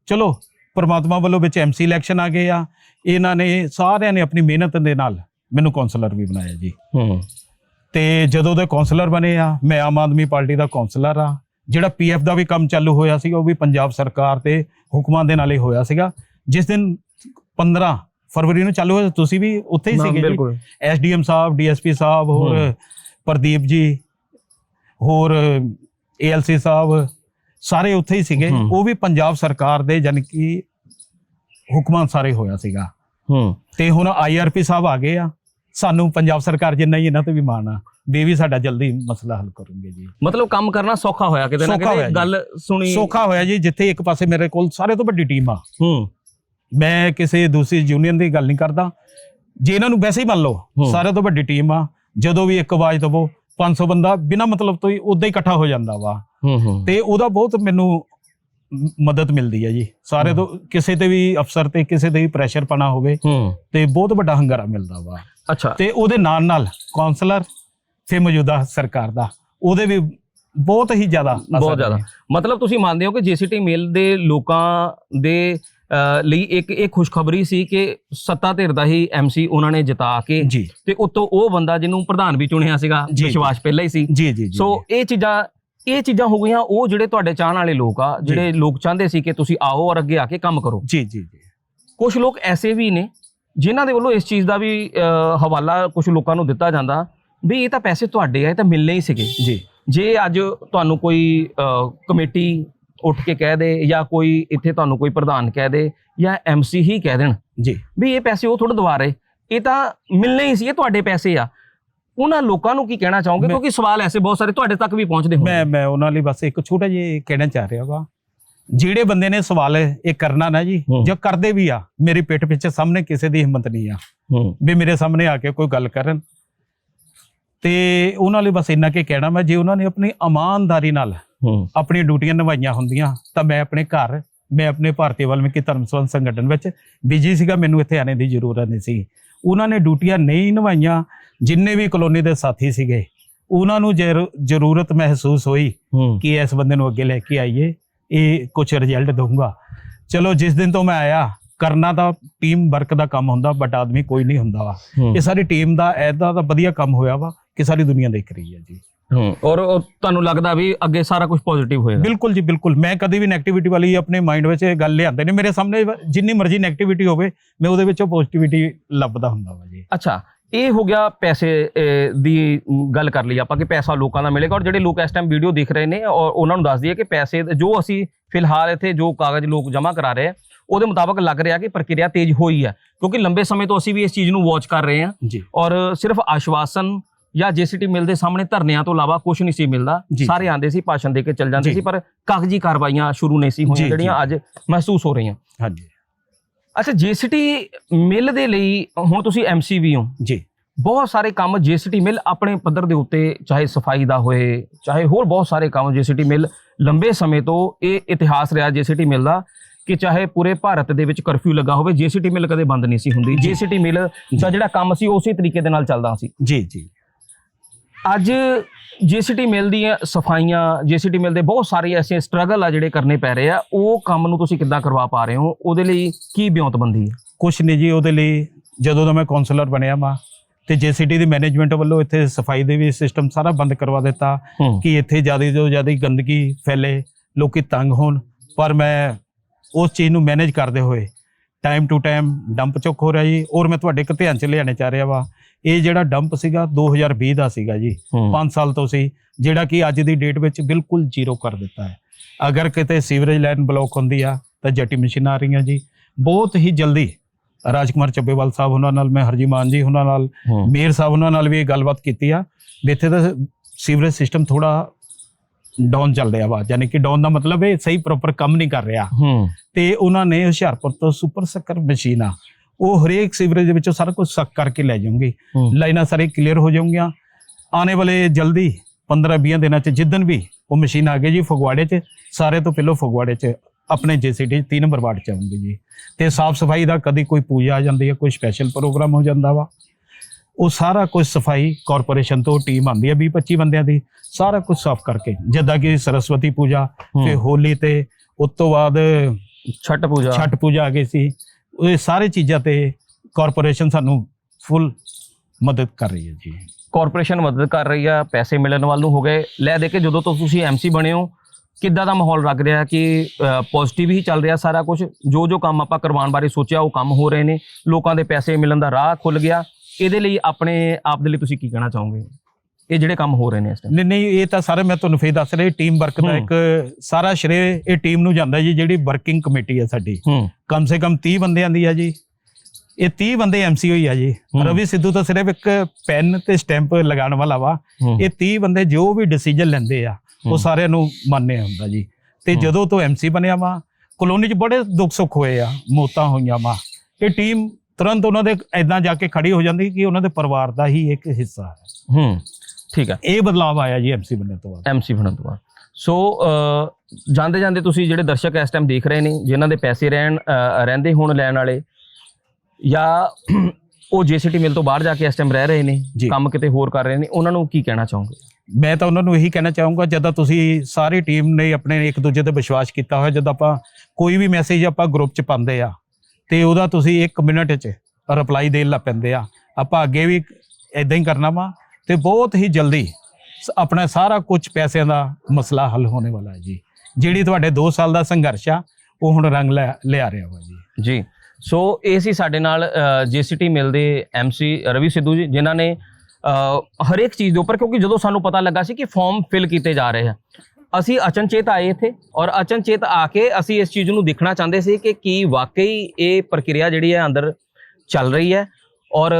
ਚਲੋ ਪ੍ਰਮਾਤਮਾ ਵੱਲੋਂ ਵਿੱਚ ਐਮਸੀ ਇਲੈਕਸ਼ਨ ਆ ਗਏ ਆ। ਇਹਨਾਂ ਨੇ ਸਾਰਿਆਂ ਨੇ ਆਪਣੀ ਮਿਹਨਤ ਦੇ ਨਾਲ ਮੈਨੂੰ ਕਾਉਂਸਲਰ ਵੀ ਬਣਾਇਆ ਜੀ। ਹੂੰ। ਤੇ ਜਦੋਂ ਦੇ ਕਾਉਂਸਲਰ ਬਣੇ ਆ ਮੈਂ ਆਮ ਆਦਮੀ ਪਾਰਟੀ ਦਾ ਕਾਉਂਸਲਰ ਆ। ਜਿਹੜਾ ਪੀਐਫ ਦਾ ਵੀ ਕੰਮ ਚਾਲੂ ਹੋਇਆ ਸੀ ਉਹ ਵੀ ਪੰਜਾਬ ਸਰਕਾਰ ਦੇ ਹੁਕਮਾਂ ਦੇ ਨਾਲ ਹੀ ਹੋਇਆ ਸੀਗਾ। ਜਿਸ ਦਿਨ 15 ਫਰਵਰੀ ਨੂੰ ਚਾਲੂ ਹੋਇਆ ਤੁਸੀਂ ਵੀ ਉੱਥੇ ਹੀ ਸੀਗੇ ਜੀ। ਐਸਡੀਐਮ ਸਾਹਿਬ ਡੀਐਸਪੀ ਸਾਹਿਬ ਹੋਰ। ਪ੍ਰਦੀਪ ਜੀ ਹੋਰ ਏਐਲਸੀ ਸਾਹਿਬ ਸਾਰੇ ਉੱਥੇ ਹੀ ਸੀਗੇ। ਉਹ ਵੀ ਪੰਜਾਬ ਸਰਕਾਰ ਦੇ ਜਾਣੀ ਕਿ ਹੁਕਮਾਂ ਸਾਰੇ ਹੋਇਆ ਸੀਗਾ। ਹੂੰ। ਤੇ ਹੁਣ ਆਈਆਰਪੀ ਸਾਹਿਬ ਆ ਗਏ ਆ। ਸਾਨੂੰ ਪੰਜਾਬ ਸਰਕਾਰ ਜਿੰਨਾ ਹੀ ਇਹਨਾਂ ਤੇ ਵੀ ਮਾਣ ਆ। ਵੀ ਸਾਡਾ ਜਲਦੀ ਮਸਲਾ ਹੱਲ ਕਰਨਗੇ ਜੀ। ਮਤਲਬ ਕੰਮ ਕਰਨਾ ਸੌਖਾ ਹੋਇਆ ਕਿਤੇ ਨਾ ਕਿਤੇ। ਗੱਲ ਸੁਣੀ ਸੌਖਾ ਹੋਇਆ ਜੀ ਜਿੱਥੇ ਇੱਕ ਪਾਸੇ ਮੇਰੇ ਕੋਲ ਸਾਰੇ ਤੋਂ ਵੱਡੀ ਟੀਮ ਆ। ਹੂੰ। ਮੈਂ ਕਿਸੇ ਦੂਸਰੀ ਯੂਨੀਅਨ ਦੀ ਗੱਲ ਨਹੀਂ ਕਰਦਾ। ਜੇ ਇਹਨਾਂ ਨੂੰ ਵੈਸੇ ਹੀ ਮੰਨ ਲਓ। ਸਾਰੇ ਤੋਂ ਵੱਡੀ ਟੀਮ ਆ। ਜਦੋਂ ਵੀ ਇੱਕ ਆਵਾਜ਼ ਦਵੋ 500 ਬੰਦਾ ਬਿਨਾ ਮਤਲਬ ਤੋਂ ਹੀ ਉਦਾਂ ਹੀ ਇਕੱਠਾ ਹੋ ਜਾਂਦਾ ਵਾ। ਤੇ ਉਹਦਾ ਬਹੁਤ ਮੈਨੂੰ ਮਦਦ ਮਿਲਦੀ ਹੈ ਜੀ। ਸਾਰੇ ਤੋਂ ਕਿਸੇ ਤੇ ਵੀ ਅਫਸਰ ਤੇ ਕਿਸੇ ਤੇ ਵੀ ਪ੍ਰੈਸ਼ਰ ਪਾਣਾ ਹੋਵੇ ਤੇ ਬਹੁਤ ਵੱਡਾ ਹੰਗਾਰਾ ਮਿਲਦਾ ਵਾ। ਅੱਛਾ। ਤੇ ਉਹਦੇ ਨਾਲ ਨਾਲ ਕਾਉਂਸਲਰ ਤੇ ਮੌਜੂਦਾ ਸਰਕਾਰ ਦਾ ਉਹਦੇ ਵੀ ਬਹੁਤ ਹੀ ਜ਼ਿਆਦਾ ਬਹੁਤ ਜ਼ਿਆਦਾ। ਮਤਲਬ ਤੁਸੀਂ ਮੰਨਦੇ ਹੋ ਕਿ ਜੀਸੀਟੀ ਮੇਲ ਦੇ ਲੋਕਾਂ ਦੇ ਲਈ ਇੱਕ ਇਹ ਖੁਸ਼ਖਬਰੀ ਸੀ ਕਿ ਸੱਤਾ ਧਿਰ ਦਾ ਹੀ ਐਮਸੀ ਉਹਨਾਂ ਨੇ ਜਿਤਾ ਕੇ ਤੇ ਉਤੋਂ ਉਹ ਬੰਦਾ ਜਿਹਨੂੰ ਪ੍ਰਧਾਨ ਵੀ ਚੁਣਿਆ ਸੀਗਾ ਵਿਸ਼ਵਾਸ ਪਹਿਲਾਂ ਹੀ ਸੀ। ਜੀ ਜੀ ਜੀ ਸੋ ਇਹ ਚੀਜ਼ਾਂ ਇਹ ਚੀਜ਼ਾਂ ਹੋ ਗਈਆਂ ਉਹ ਜਿਹੜੇ ਤੁਹਾਡੇ ਚਾਹਣ ਵਾਲੇ ਲੋਕ ਆ ਜਿਹੜੇ ਲੋਕ ਚਾਹੁੰਦੇ ਸੀ ਕਿ ਤੁਸੀਂ ਆਓ ਔਰ ਅੱਗੇ ਆ ਕੇ ਕੰਮ ਕਰੋ। ਜੀ ਜੀ ਜੀ। ਕੁਝ ਲੋਕ ਐਸੇ ਵੀ ਨੇ ਜਿਨ੍ਹਾਂ ਦੇ ਵੱਲੋਂ ਇਸ ਚੀਜ਼ ਦਾ ਵੀ ਹਵਾਲਾ ਕੁਝ ਲੋਕਾਂ ਨੂੰ ਦਿੱਤਾ ਜਾਂਦਾ ਵੀ ਇਹ ਤਾਂ ਪੈਸੇ ਤੁਹਾਡੇ ਆ ਇਹ ਤਾਂ ਮਿਲਨੇ ਹੀ ਸੀਗੇ। ਜੀ। ਜੇ ਅੱਜ ਤੁਹਾਨੂੰ ਕੋਈ ਕਮੇਟੀ ਉੱਠ ਕੇ ਕਹਿ ਦੇ ਜਾਂ ਕੋਈ ਇੱਥੇ ਤੁਹਾਨੂੰ ਕੋਈ ਪ੍ਰਧਾਨ ਕਹਿ ਦੇ ਜਾਂ ਐਮਸੀ ਹੀ ਕਹਿ ਦੇਣ ਜੀ। ਵੀ ਇਹ ਪੈਸੇ ਉਹ ਥੋੜਾ ਦਵਾ ਰਹੇ ਇਹ ਤਾਂ ਮਿਲਨੇ ਹੀ ਸੀ ਇਹ ਤੁਹਾਡੇ ਪੈਸੇ ਆ। ਉਹਨਾਂ ਲੋਕਾਂ ਨੂੰ ਕੀ ਕਹਿਣਾ ਚਾਹੋਗੇ? ਕਿਉਂਕਿ ਸਵਾਲ ਐਸੇ ਬਹੁਤ ਸਾਰੇ ਤੁਹਾਡੇ ਤੱਕ ਵੀ ਪਹੁੰਚਦੇ ਹੋਣਗੇ। ਮੈਂ ਮੈਂ ਉਹਨਾਂ ਲਈ ਬਸ ਇੱਕ ਛੋਟਾ ਜਿਹਾ ਕਹਿਣਾ ਚਾਹ ਰਿਹਾ ਵਾ। ਜਿਹੜੇ ਬੰਦੇ ਨੇ ਸਵਾਲ ਇਹ ਕਰਨਾ ਨਾ ਜੀ ਹੂੰ। ਜੋ ਕਰਦੇ ਵੀ ਆ ਮੇਰੀ ਪਿੱਠ ਪਿੱਛੇ ਸਾਹਮਣੇ ਕਿਸੇ ਦੀ ਹਿੰਮਤ ਨਹੀਂ ਆ। ਹੂੰ। ਵੀ ਮੇਰੇ ਸਾਹਮਣੇ ਆ ਕੇ ਕੋਈ ਗੱਲ ਕਰਨ। ਤੇ ਉਹਨਾਂ ਲਈ ਬਸ ਇੰਨਾ ਕਿ ਕਹਿਣਾ ਮੈਂ ਜੇ ਉਹਨਾਂ ਨੇ ਆਪਣੀ ਇਮਾਨਦਾਰੀ ਨਾਲ ਹੂੰ। ਆਪਣੀਆਂ ਡਿਊਟੀਆਂ ਨਿਭਾਈਆਂ ਹੁੰਦੀਆਂ ਤਾਂ ਮੈਂ ਆਪਣੇ ਘਰ ਮੈਂ ਆਪਣੇ ਭਾਰਤੀ ਵਾਲਮੀਕੀ ਧਰਮ ਸਬੰਧ ਸੰਗਠਨ ਵਿੱਚ ਬਿਜ਼ੀ ਸੀਗਾ ਮੈਨੂੰ ਇੱਥੇ ਆਣੇ ਦੀ ਜ਼ਰੂਰਤ ਨਹੀਂ ਸੀ। ਉਹਨਾਂ ਨੇ ਡਿਊਟੀਆਂ ਨਹੀਂ ਨਿਭਾਈਆਂ ਜਿੰਨੇ ਵੀ ਕਲੋਨੀ ਦੇ ਸਾਥੀ ਸੀਗੇ ਉਹਨਾਂ ਨੂੰ ਜ਼ਰੂ- ਜ਼ਰੂਰਤ ਮਹਿਸੂਸ ਹੋਈ ਕਿ ਇਸ ਬੰਦੇ ਨੂੰ ਅੱਗੇ ਲੈ ਕੇ ਆਈਏ ਇਹ ਕੁਝ ਰਿਜ਼ਲਟ ਦਊਗਾ। ਚਲੋ ਜਿਸ ਦਿਨ ਤੋਂ ਮੈਂ ਆਇਆ ਕਰਨਾ ਤਾਂ ਟੀਮ ਵਰਕ ਦਾ ਕੰਮ ਹੁੰਦਾ ਬਟ ਆਦਮੀ ਕੋਈ ਨਹੀਂ ਹੁੰਦਾ ਵਾ। ਇਹ ਸਾਰੀ ਟੀਮ ਦਾ ਐਦਾ ਤਾਂ ਵਧੀਆ ਕੰਮ ਹੋਇਆ ਵਾ ਕਿ ਸਾਰੀ ਦੁਨੀਆ ਦੇਖ ਰਹੀ ਹੈ ਜੀ। ਹੂੰ ਔਰ ਤੁਹਾਨੂੰ ਲੱਗਦਾ ਵੀ ਅੱਗੇ ਸਾਰਾ ਕੁਝ ਪੋਜ਼ਿਟਿਵ ਹੋਏਗਾ? ਬਿਲਕੁਲ ਜੀ ਬਿਲਕੁਲ। ਮੈਂ ਕਦੀ ਵੀ 네ਗੇਟਿਵਿਟੀ ਵਾਲੀ ਆਪਣੇ ਮਾਈਂਡ ਵਿੱਚ ਇਹ ਗੱਲ ਲਿਆਂਦੇ ਨੇ ਮੇਰੇ ਸਾਹਮਣੇ ਜਿੰਨੀ ਮਰਜ਼ੀ 네ਗੇਟਿਵਿਟੀ ਹੋਵੇ ਮੈਂ ਉਹਦੇ ਵਿੱਚੋਂ ਪੋਜ਼ਿਟਿਵਿਟੀ ਲੱਭਦਾ ਹੁੰਦਾ ਵਾ ਜੀ। ਅੱਛਾ ਇਹ ਹੋ ਗਿਆ ਪੈਸੇ ਦੀ ਗੱਲ ਕਰ ਲਈ ਆਪਾਂ ਕਿ ਪੈਸਾ ਲੋਕਾਂ ਦਾ ਮਿਲੇਗਾ ਔਰ ਜਿਹੜੇ ਲੋਕ ਇਸ ਟਾਈਮ ਵੀਡੀਓ ਦੇਖ ਰਹੇ ਨੇ ਔਰ ਉਹਨਾਂ ਨੂੰ ਦੱਸ ਦਈਏ ਕਿ ਪੈਸੇ ਜੋ ਅਸੀਂ ਫਿਲਹਾਲ ਇੱਥੇ ਜੋ ਕਾਗਜ਼ ਲੋਕ ਜਮ੍ਹਾਂ ਕਰਾ ਰਹੇ ਆ ਉਹਦੇ ਮੁਤਾਬਕ ਲੱਗ ਰਿਹਾ ਕਿ ਪ੍ਰਕਿਰਿਆ ਤੇਜ਼ ਹੋਈ ਹੈ ਕਿਉਂਕਿ ਲੰਬੇ ਸਮੇਂ ਤੋਂ ਅਸੀਂ ਵੀ ਇਸ ਚੀਜ਼ ਨੂੰ ਵਾਚ ਕਰ ਰਹੇ ਹਾਂ ਔਰ ਸਿਰਫ ਆਸ਼ਵਾਸਨ ਜਾਂ ਜੀਸੀਟੀ ਮਿਲਦੇ ਸਾਹਮਣੇ ਧਰਨਿਆਂ ਤੋਂ ਇਲਾਵਾ ਕੁਝ ਨਹੀਂ ਸੀ ਮਿਲਦਾ। ਸਾਰੇ ਆਂਦੇ ਸੀ ਭਾਸ਼ਣ ਦੇ ਕੇ ਚੱਲ ਜਾਂਦੇ। ਸੀ ਪਰ ਕਾਗਜ਼ੀ ਕਾਰਵਾਈਆਂ ਸ਼ੁਰੂ ਨਹੀਂ ਸੀ ਹੋਈਆਂ ਜਿਹੜੀਆਂ ਅੱਜ ਮਹਿਸੂਸ ਹੋ ਰਹੀਆਂ ਹਾਂਜੀ ਅੱਛਾ ਜੀਸੀਟੀ ਮਿਲ ਦੇ ਲਈ ਹੁਣ ਤੁਸੀਂ ਐਮਸੀ ਵੀ ਹੋ। ਜੀ। ਬਹੁਤ ਸਾਰੇ ਕੰਮ ਜੀਸੀਟੀ ਮਿਲ ਆਪਣੇ ਪੱਧਰ ਦੇ ਉੱਤੇ ਚਾਹੇ ਸਫ਼ਾਈ ਦਾ ਹੋਏ ਚਾਹੇ ਹੋਰ ਬਹੁਤ ਸਾਰੇ ਕੰਮ ਜੀਸੀਟੀ ਮਿਲ ਲੰਬੇ ਸਮੇਂ ਤੋਂ ਇਹ ਇਤਿਹਾਸ ਰਿਹਾ ਜੀਸੀਟੀ ਮਿਲ ਦਾ ਕਿ ਚਾਹੇ ਪੂਰੇ ਭਾਰਤ ਦੇ ਵਿੱਚ ਕਰਫਿਊ ਲੱਗਾ ਹੋਵੇ ਜੀਸੀਟੀ ਮਿਲ ਕਦੇ ਬੰਦ ਨਹੀਂ ਸੀ ਹੁੰਦੀ। ਜੀ। ਜੀਸੀਟੀ ਮਿਲ ਦਾ ਜਿਹੜਾ ਕੰਮ ਸੀ ਉਸੇ ਤਰੀਕੇ ਦੇ ਨਾਲ ਚੱਲਦਾ ਸੀ। ਜੀ ਜੀ। ਅੱਜ ਜੀਸੀਟੀ ਮਿਲ ਦੀਆਂ ਸਫਾਈਆਂ ਜੀਸੀਟੀ ਮਿਲ ਦੇ ਬਹੁਤ ਸਾਰੇ ਐਸੇ ਸਟਰਗਲ ਆ ਜਿਹੜੇ ਕਰਨੇ ਪੈ ਰਹੇ ਆ। ਉਹ ਕੰਮ ਨੂੰ ਤੁਸੀਂ ਕਿੱਦਾਂ ਕਰਵਾ ਪਾ ਰਹੇ ਹੋ? ਉਹਦੇ ਲਈ ਕੀ ਬਿਉਂਤਬੰਦੀ ਹੈ? ਕੁਛ ਨਹੀਂ ਜੀ ਉਹਦੇ ਲਈ ਜਦੋਂ ਦਾ ਮੈਂ ਕਾਉਂਸਲਰ ਬਣਿਆ ਮਾ ਤੇ ਜੇਸੀਟੀ ਦੀ ਮੈਨੇਜਮੈਂਟ ਵੱਲੋਂ ਇੱਥੇ ਸਫ਼ਾਈ ਦੇ ਵੀ ਸਿਸਟਮ ਸਾਰਾ ਬੰਦ ਕਰਵਾ ਦਿੱਤਾ ਹੂੰ। ਕਿ ਇੱਥੇ ਜ਼ਿਆਦਾ ਤੋਂ ਜ਼ਿਆਦਾ ਗੰਦਗੀ ਫੈਲੇ ਲੋਕੀ ਤੰਗ ਹੋਣ। ਪਰ ਮੈਂ ਉਸ ਚੀਜ਼ ਨੂੰ ਮੈਨੇਜ ਕਰਦੇ ਹੋਏ ਟਾਈਮ ਟੂ ਟਾਈਮ ਡੰਪ ਚੁੱਕ ਹੋ ਰਿਹਾ ਜੀ। ਔਰ ਮੈਂ ਤੁਹਾਡੇ ਇੱਕ ਧਿਆਨ ਚ ਲਿਆਣੇ ਚਾਹ ਰਿਹਾ ਵਾ ਇਹ ਜਿਹੜਾ ਡੰਪ ਸੀਗਾ 2020 ਦਾ ਸੀਗਾ ਜੀ ਹੂੰ। 5 ਸਾਲ ਤੋਂ ਸੀ ਜਿਹੜਾ ਕਿ ਅੱਜ ਦੀ ਡੇਟ ਵਿੱਚ ਬਿਲਕੁਲ ਜ਼ੀਰੋ ਕਰ ਦਿੱਤਾ ਹੈ। ਅਗਰ ਕਿਤੇ ਸੀਵਰੇਜ ਲਾਈਨ ਬਲੌਕ ਹੁੰਦੀ ਆ ਤਾਂ ਜੱਟੀ ਮਸ਼ੀਨਾਂ ਆ ਰਹੀਆਂ ਜੀ। ਬਹੁਤ ਹੀ ਜਲਦੀ ਰਾਜਕੁਮਾਰ ਚੱਬੇਵਾਲ ਸਾਹਿਬ ਉਹਨਾਂ ਨਾਲ ਮੈਂ ਹਰਜੀਮਾਨ ਜੀ ਉਹਨਾਂ ਨਾਲ ਹੂੰ। ਮੇਅਰ ਸਾਹਿਬ ਉਹਨਾਂ ਨਾਲ ਵੀ ਇਹ ਗੱਲਬਾਤ ਕੀਤੀ ਆ। ਇੱਥੇ ਦਾ ਸੀਵਰੇਜ ਸਿਸਟਮ ਥੋੜਾ ਡਾਊਨ ਚੱਲ ਰਿਹਾ ਵਾ ਯਾਨੀ ਕਿ ਡਾਊਨ ਦਾ ਮਤਲਬ ਇਹ ਸਹੀ ਪ੍ਰੋਪਰ ਕੰਮ ਨਹੀਂ ਕਰ ਰਿਹਾ। ਤੇ ਉਹਨਾਂ ਨੇ ਹੁਸ਼ਿਆਰਪੁਰ ਤੋਂ ਸੁਪਰ ਸੱਕਰ ਮਸ਼ੀਨ ਆ ਉਹ ਹਰੇਕ ਸੀਵਰੇਜ ਦੇ ਵਿੱਚੋਂ ਸਾਰਾ ਕੁਝ ਸੱਕ ਕਰਕੇ ਲੈ ਜਾਊਂਗੀ ਹੂੰ। ਲਾਈਨਾਂ ਸਾਰੇ ਕਲੀਅਰ ਹੋ ਜਾਊਂਗੀਆਂ। ਆਉਣੇ ਵਾਲੇ ਜਲਦੀ 15-20 ਦਿਨਾਂ ਚ ਜਿੱਦਨ ਵੀ ਉਹ ਮਸ਼ੀਨ ਆ ਗਈ ਜੀ ਫਗਵਾੜੇ ਚ ਸਾਰੇ ਤੋਂ ਪਹਿਲਾਂ ਫਗਵਾੜੇ ਚ ਆਪਣੇ ਜੀਸੀਟੀ 3 ਨੰਬਰ ਵਾਰਡ ਚ ਆਉਂਗੀ ਜੀ। ਤੇ ਸਾਫ਼ ਸਫ਼ਾਈ ਦਾ ਕਦੀ ਕੋਈ ਪੂਜਾ ਆ ਜਾਂਦੀ ਹੈ ਕੋਈ ਸਪੈਸ਼ਲ ਪ੍ਰੋਗਰਾਮ ਹੋ ਜਾਂਦਾ ਵਾ। ਉਹ ਸਾਰਾ ਕੁਝ ਸਫ਼ਾਈ ਕਾਰਪੋਰੇਸ਼ਨ ਤੋਂ ਟੀਮ ਆਉਂਦੀ ਹੈ 20-25 ਬੰਦਿਆਂ ਦੀ ਸਾਰਾ ਕੁਝ ਸਾਫ਼ ਕਰਕੇ। ਜਿੱਦਾਂ ਕਿ ਸਰਸਵਤੀ ਪੂਜਾ ਫਿਰ ਹੋਲੀ ਤੇ ਉਸ ਤੋਂ ਬਾਅਦ ਛਠ ਪੂਜਾ। ਛਠ ਪੂਜਾ ਆ ਗਈ ਸੀ। ਇਹ ਸਾਰੇ ਚੀਜ਼ਾਂ ਤੇ ਕਾਰਪੋਰੇਸ਼ਨ ਸਾਨੂੰ ਫੁੱਲ ਮਦਦ ਕਰ ਰਹੀ ਹੈ ਜੀ। ਕਾਰਪੋਰੇਸ਼ਨ ਮਦਦ ਕਰ ਰਹੀ ਆ, ਪੈਸੇ ਮਿਲਣ ਵੱਲ ਨੂੰ ਹੋ ਗਏ। ਲੈ ਦੇ ਕੇ ਜਦੋਂ ਤੋਂ ਤੁਸੀਂ ਐਮਸੀ ਬਣੇ ਹੋ, ਕਿੱਦਾਂ ਦਾ ਮਾਹੌਲ ਰੱਖ ਰਿਹਾ ਕਿ ਪੋਜ਼ਿਟਿਵ ਹੀ ਚੱਲ ਰਿਹਾ ਸਾਰਾ ਕੁਝ ਜੋ ਜੋ ਕੰਮ ਆਪਾਂ ਕਰਵਾਉਣ ਬਾਰੇ ਸੋਚਿਆ, ਉਹ ਕੰਮ ਹੋ ਰਹੇ ਨੇ। ਲੋਕਾਂ ਦੇ ਪੈਸੇ ਮਿਲਣ ਦਾ ਰਾਹ ਖੁੱਲ ਗਿਆ। ਇਹਦੇ ਲਈ ਆਪਣੇ, ਆਪ ਦੇ ਲਈ ਤੁਸੀਂ ਕੀ ਕਹਿਣਾ ਚਾਹੋਗੇ? ਇਹ ਜਿਹੜੇ ਕੰਮ ਹੋ ਰਹੇ ਨੇ ਇਸ ਟਾਈਮ ਨਹੀਂ ਨਹੀਂ ਇਹ ਤਾਂ ਸਾਰੇ ਮੈਂ ਤੁਹਾਨੂੰ ਫੇਰ ਦੱਸ ਰਿਹਾ ਟੀਮ ਵਰਕ ਦਾ ਹੂੰ। ਇੱਕ ਸਾਰਾ ਸ਼੍ਰੇ ਇਹ ਟੀਮ ਨੂੰ ਜਾਂਦਾ ਜੀ ਜਿਹੜੀ ਵਰਕਿੰਗ ਕਮੇਟੀ ਹੈ ਸਾਡੀ। ਹੂੰ। ਕਮ ਸੇ ਕਮ 30 ਬੰਦਿਆਂ ਦੀ ਆ ਜੀ। ਇਹ 30 ਬੰਦੇ ਐਮਸੀ ਹੋਈ ਆ ਜੀ। ਹੂੰ। ਰਵੀ ਸਿੱਧੂ ਤਾਂ ਸਿਰਫ ਇੱਕ ਪੈਨ ਤੇ ਸਟੈਂਪ ਲਗਾਉਣ ਵਾਲਾ ਵਾ। ਹੂੰ। ਇਹ 30 ਬੰਦੇ ਜੋ ਵੀ ਡਿਸੀਜਨ ਲੈਂਦੇ ਆ ਹੂੰ। ਉਹ ਸਾਰਿਆਂ ਨੂੰ ਮੰਨਿਆ ਹੁੰਦਾ ਜੀ। ਤੇ ਹੂੰ। ਜਦੋਂ ਤੋਂ ਐਮਸੀ ਬਣਿਆ ਵਾ ਕਲੋਨੀ 'ਚ ਬੜੇ ਦੁੱਖ ਸੁੱਖ ਹੋਏ ਆ ਮੌਤਾਂ ਹੋਈਆਂ ਵਾ। ਇਹ ਟੀਮ ਤੁਰੰਤ ਉਹਨਾਂ ਦੇ ਐਦਾਂ ਜਾ ਕੇ ਖੜੀ ਹੋ ਜਾਂਦੀ ਕਿ ਉਹਨਾਂ ਦੇ ਪਰਿਵਾਰ ਦਾ ਹੀ ਇੱਕ ਹਿੱਸਾ ਹੈ। ਹੂੰ। ਠੀਕ ਹੈ। ਇਹ ਬਦਲਾਅ ਆਇਆ ਜੀ ਐਮਸੀ ਬਣਨ ਤੋਂ ਬਾਅਦ। ਐਮਸੀ ਬਣਨ ਤੋਂ ਬਾਅਦ। ਸੋ ਜਾਂਦੇ ਜਾਂਦੇ ਤੁਸੀਂ ਜਿਹੜੇ ਦਰਸ਼ਕ ਇਸ ਟਾਈਮ ਦੇਖ ਰਹੇ ਨੇ ਜਿਨ੍ਹਾਂ ਦੇ ਪੈਸੇ ਰਹਿਣ ਰਹਿੰਦੇ ਹੋਣ ਲੈਣ ਵਾਲੇ ਜਾਂ ਉਹ ਜੀਸੀਟੀ ਮਿਲ ਤੋਂ ਬਾਹਰ ਜਾ ਕੇ ਇਸ ਟਾਈਮ ਰਹਿ ਰਹੇ ਨੇ। ਕੰਮ ਕਿਤੇ ਹੋਰ ਕਰ ਰਹੇ ਨੇ ਉਹਨਾਂ ਨੂੰ ਕੀ ਕਹਿਣਾ ਚਾਹੋਗੇ? ਮੈਂ ਤਾਂ ਉਹਨਾਂ ਨੂੰ ਇਹੀ ਕਹਿਣਾ ਚਾਹੂੰਗਾ ਜਦੋਂ ਤੁਸੀਂ ਸਾਰੀ ਟੀਮ ਨੇ ਆਪਣੇ ਇੱਕ ਦੂਜੇ ਤੇ ਵਿਸ਼ਵਾਸ ਕੀਤਾ ਹੋਇਆ ਜਦੋਂ ਆਪਾਂ ਕੋਈ ਵੀ ਮੈਸੇਜ ਆਪਾਂ ਗਰੁੱਪ 'ਚ ਪਾਉਂਦੇ ਆ ਤੇ ਉਹਦਾ ਤੁਸੀਂ 1 ਮਿੰਟ 'ਚ ਰਿਪਲਾਈ ਦੇਣ ਲੱਗ ਪੈਂਦੇ ਆ। ਆਪਾਂ ਅੱਗੇ ਵੀ ਇਦਾਂ ਹੀ ਕਰਨਾ ਵਾ ਤੇ ਬਹੁਤ ਹੀ ਜਲਦੀ ਸ- ਆਪਣਾ ਸਾਰਾ ਕੁਝ ਪੈਸਿਆਂ ਦਾ ਮਸਲਾ ਹੱਲ ਹੋਣੇ ਵਾਲਾ ਹੈ ਜੀ। ਜਿਹੜੀ ਤੁਹਾਡੇ 2 ਸਾਲ ਦਾ ਸੰਘਰਸ਼ ਆ ਉਹ ਹੁਣ ਰੰਗ ਲੈ ਲਿਆ ਰਿਹਾ ਵਾ ਜੀ। ਜੀ। ਸੋ ਇਹ ਸੀ ਸਾਡੇ ਨਾਲ ਜੀਸੀਟੀ ਮਿਲ ਦੇ ਐਮਸੀ ਰਵੀ ਸਿੱਧੂ ਜੀ ਜਿਨ੍ਹਾਂ ਨੇ ਅ, ਹਰੇਕ ਚੀਜ਼ ਦੇ ਉੱਪਰ ਕਿਉਂਕਿ ਜਦੋਂ ਸਾਨੂੰ ਪਤਾ ਲੱਗਾ ਸੀ ਕਿ ਫਾਰਮ ਫਿਲ ਕੀਤੇ ਜਾ ਰਹੇ ਆ ਅਸੀਂ ਅਚਨਚੇਤ ਆਏ ਇੱਥੇ ਔਰ ਅਚਨਚੇਤ ਆ ਕੇ ਅਸੀਂ ਇਸ ਚੀਜ਼ ਨੂੰ ਦੇਖਣਾ ਚਾਹੁੰਦੇ ਸੀ ਕਿ ਕੀ ਵਾਕਈ ਇਹ ਪ੍ਰਕਿਰਿਆ ਜਿਹੜੀ ਹੈ ਅੰਦਰ ਚੱਲ ਰਹੀ ਹੈ ਔਰ,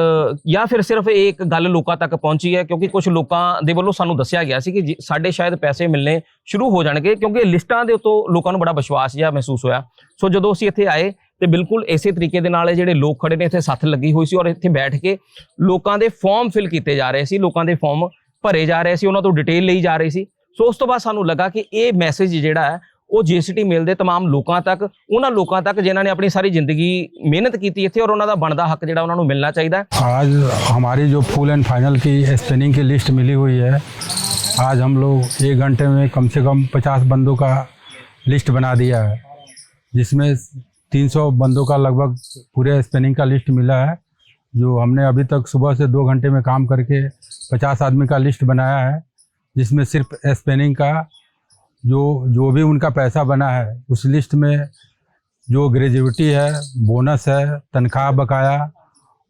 ਜਾਂ ਫਿਰ ਸਿਰਫ ਇਹ ਇੱਕ ਗੱਲ ਲੋਕਾਂ ਤੱਕ ਪਹੁੰਚੀ ਹੈ, ਕਿਉਂਕਿ ਕੁਝ ਲੋਕਾਂ ਦੇ ਵੱਲੋਂ ਸਾਨੂੰ ਦੱਸਿਆ ਗਿਆ ਸੀ ਕਿ ਜੀ- ਸਾਡੇ ਸ਼ਾਇਦ ਪੈਸੇ ਮਿਲਣੇ ਸ਼ੁਰੂ ਹੋ ਜਾਣਗੇ, ਕਿਉਂਕਿ ਲਿਸਟਾਂ ਦੇ ਉੱਤੋਂ ਲੋਕਾਂ ਨੂੰ ਬੜਾ ਵਿਸ਼ਵਾਸ ਜਿਹਾ ਮਹਿਸੂਸ ਹੋਇਆ। ਸੋ ਜਦੋਂ ਅਸੀਂ ਇੱਥੇ ਆਏ, ਤੇ ਬਿਲਕੁਲ ਇਸੇ ਤਰੀਕੇ ਦੇ ਨਾਲ ਜਿਹੜੇ ਲੋਕ ਖੜੇ ਨੇ, ਇੱਥੇ ਸੱਥ ਲੱਗੀ ਹੋਈ ਸੀ ਔਰ ਇੱਥੇ ਬੈਠ ਕੇ ਲੋਕਾਂ ਦੇ ਫਾਰਮ ਫਿਲ ਕੀਤੇ ਜਾ ਰਹੇ ਸੀ, ਲੋਕਾਂ ਦੇ ਫਾਰਮ ਭਰੇ ਜਾ ਰਹੇ ਸੀ, ਉਹਨਾਂ ਤੋਂ ਡਿਟੇਲ ਲਈ ਜਾ ਰਹੀ ਸੀ। ਸੋ ਉਸ ਤੋਂ ਬਾਅਦ ਸਾਨੂੰ ਲੱਗਾ ਕਿ ਇਹ ਮੈਸੇਜ ਜਿਹੜਾ ਹੈ ਉਹ ਜੀਸੀਟੀ ਮਿਲ ਦੇ तमाम ਲੋਕਾਂ ਤੱਕ ਉਹਨਾਂ ਲੋਕਾਂ ਤੱਕ ਜਿਨ੍ਹਾਂ ਨੇ ਆਪਣੀ ਸਾਰੀ ਜ਼ਿੰਦਗੀ ਮਿਹਨਤ ਕੀਤੀ ਇੱਥੇ ਔਰ ਉਹਨਾਂ ਦਾ ਬਣਦਾ ਹੱਕ ਜਿਹੜਾ ਉਹਨਾਂ ਨੂੰ ਮਿਲਣਾ ਚਾਹੀਦਾ ਹੈ आज हमारी जो फुल एंड फाइनल की स्पिनिंग की लिस्ट मिली हुई है आज हम लोग एक घंटे में कम से कम पचास बंदों का लिस्ट बना दिया है जिसमें 300 बंदों का लगभग पूरे स्पिनिंग का लिस्ट मिला है जो हमने अभी तक सुबह से दो घंटे में काम करके पचास आदमी का लिस्ट बनाया है जिसमें सिर्फ स्पिनिंग का जो जो भी उनका पैसा बना है, उस लिस्ट में जो ग्रेजुटी है, बोनस है, तनख्वाह बकाया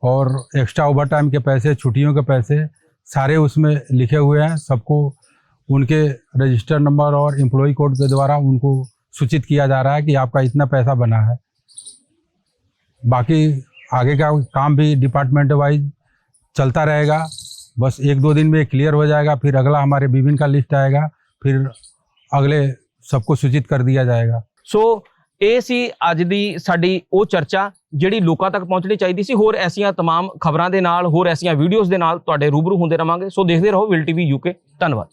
और एक्स्ट्रा ओवर टाइम के पैसे, छुट्टियों के पैसे, सारे उसमें लिखे हुए हैं। सबको उनके रजिस्टर नंबर और एम्प्लॉय कोड के द्वारा उनको सूचित किया जा रहा है कि आपका इतना पैसा बना है। बाकी आगे का काम भी डिपार्टमेंट वाइज चलता रहेगा। बस एक दो दिन में क्लियर हो जाएगा, फिर अगला हमारे विभिन्न का लिस्ट आएगा, फिर अगले सबको सूचित कर दिया जाएगा ਸੋ ਇਹ ਸੀ ਅੱਜ ਦੀ ਸਾਡੀ ਉਹ ਚਰਚਾ ਜਿਹੜੀ ਲੋਕਾਂ ਤੱਕ ਪਹੁੰਚਣੀ ਚਾਹੀਦੀ ਸੀ ਹੋਰ ਐਸੀਆਂ तमाम ਖਬਰਾਂ ਦੇ ਨਾਲ ਹੋਰ ਐਸੀਆਂ ਵੀਡੀਓਜ਼ ਦੇ ਨਾਲ ਤੁਹਾਡੇ ਰੂਬਰੂ ਹੁੰਦੇ ਰਵਾਂਗੇ ਸੋ ਦੇਖਦੇ ਰਹੋ ਵਿਲ ਟੀਵੀ ਯੂਕੇ ਧੰਨਵਾਦ